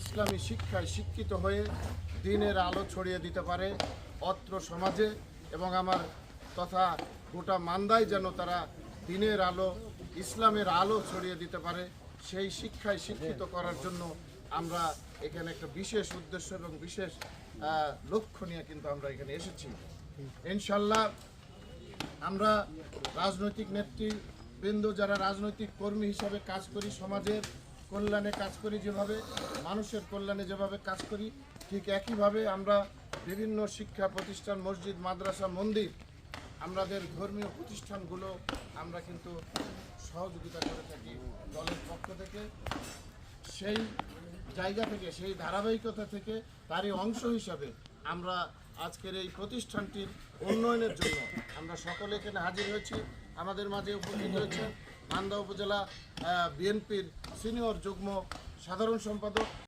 ইসলামী শিক্ষায় শিক্ষিত হয়ে দিনের আলো ছড়িয়ে দিতে পারে অত্র সমাজে এবং আমার তথা গোটা মান্দায় যেন তারা দিনের আলো, ইসলামের আলো ছড়িয়ে দিতে পারে, সেই শিক্ষায় শিক্ষিত করার জন্য আমরা এখানে একটা বিশেষ উদ্দেশ্য এবং বিশেষ লক্ষ্য নিয়ে কিন্তু আমরা এখানে এসেছি। ইনশাল্লাহ আমরা রাজনৈতিক নেতৃবৃন্দ যারা রাজনৈতিক কর্মী হিসাবে কাজ করি সমাজের কল্যাণে কাজ করি যেভাবে, মানুষের কল্যাণে যেভাবে কাজ করি, ঠিক একইভাবে আমরা বিভিন্ন শিক্ষা প্রতিষ্ঠান, মসজিদ, মাদ্রাসা, মন্দির, আমাদের ধর্মীয় প্রতিষ্ঠানগুলো আমরা কিন্তু সহযোগিতা করে থাকি দলের পক্ষ থেকে। সেই জায়গা থেকে, সেই ধারাবাহিকতা থেকে তারই অংশ হিসাবে আমরা আজকের এই প্রতিষ্ঠানটির উন্নয়নের জন্য আমরা সকলে এখানে হাজির হয়েছি, আমাদের মাঝে উপস্থিত হয়েছে মান্দা উপজেলা বিএনপির সিনিয়র যুগ্ম সাধারণ সম্পাদক